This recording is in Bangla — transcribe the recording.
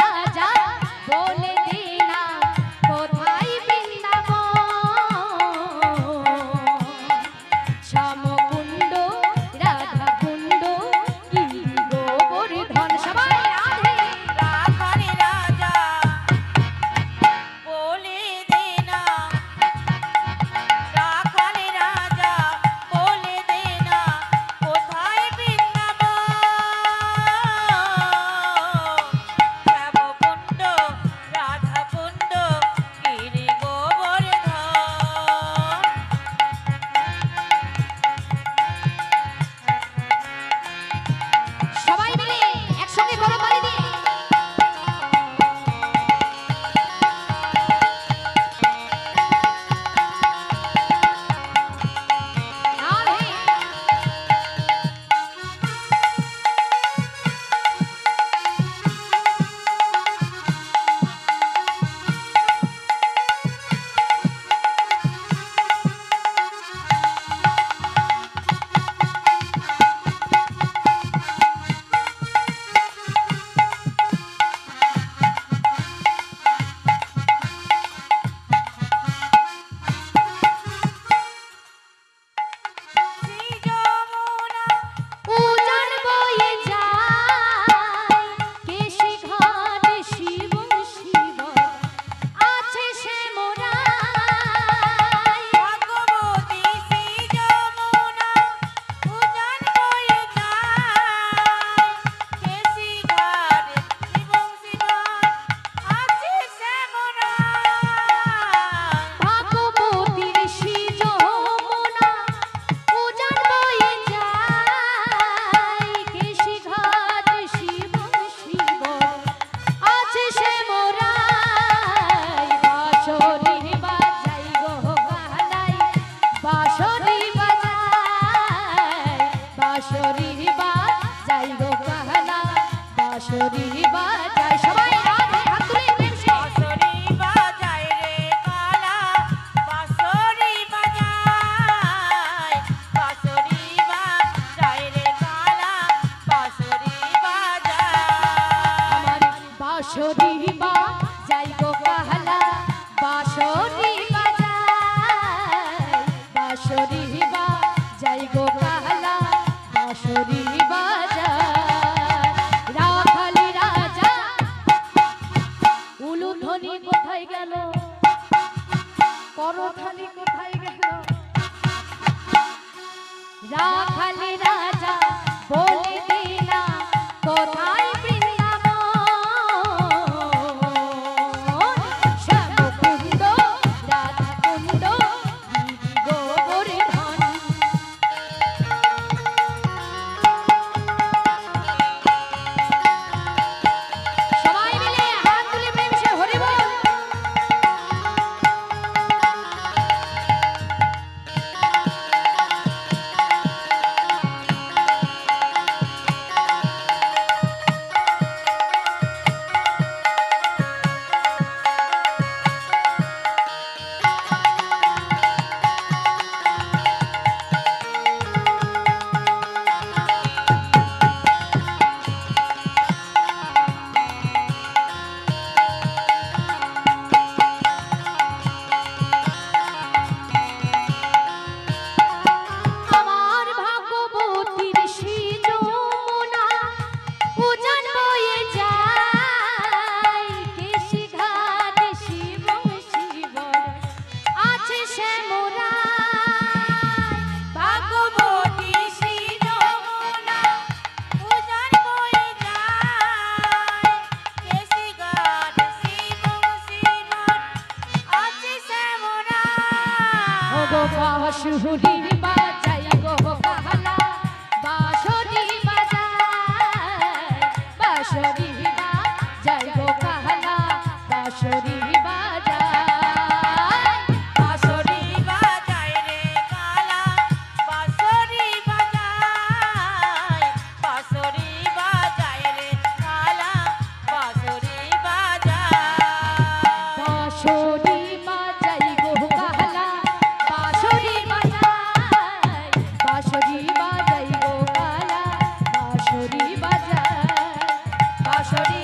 রাজা বলে হরি ধনী কোথায় গেল? করথালি কোথায় গেল? রাখালি রাজা বাসরি ঈশ্বরী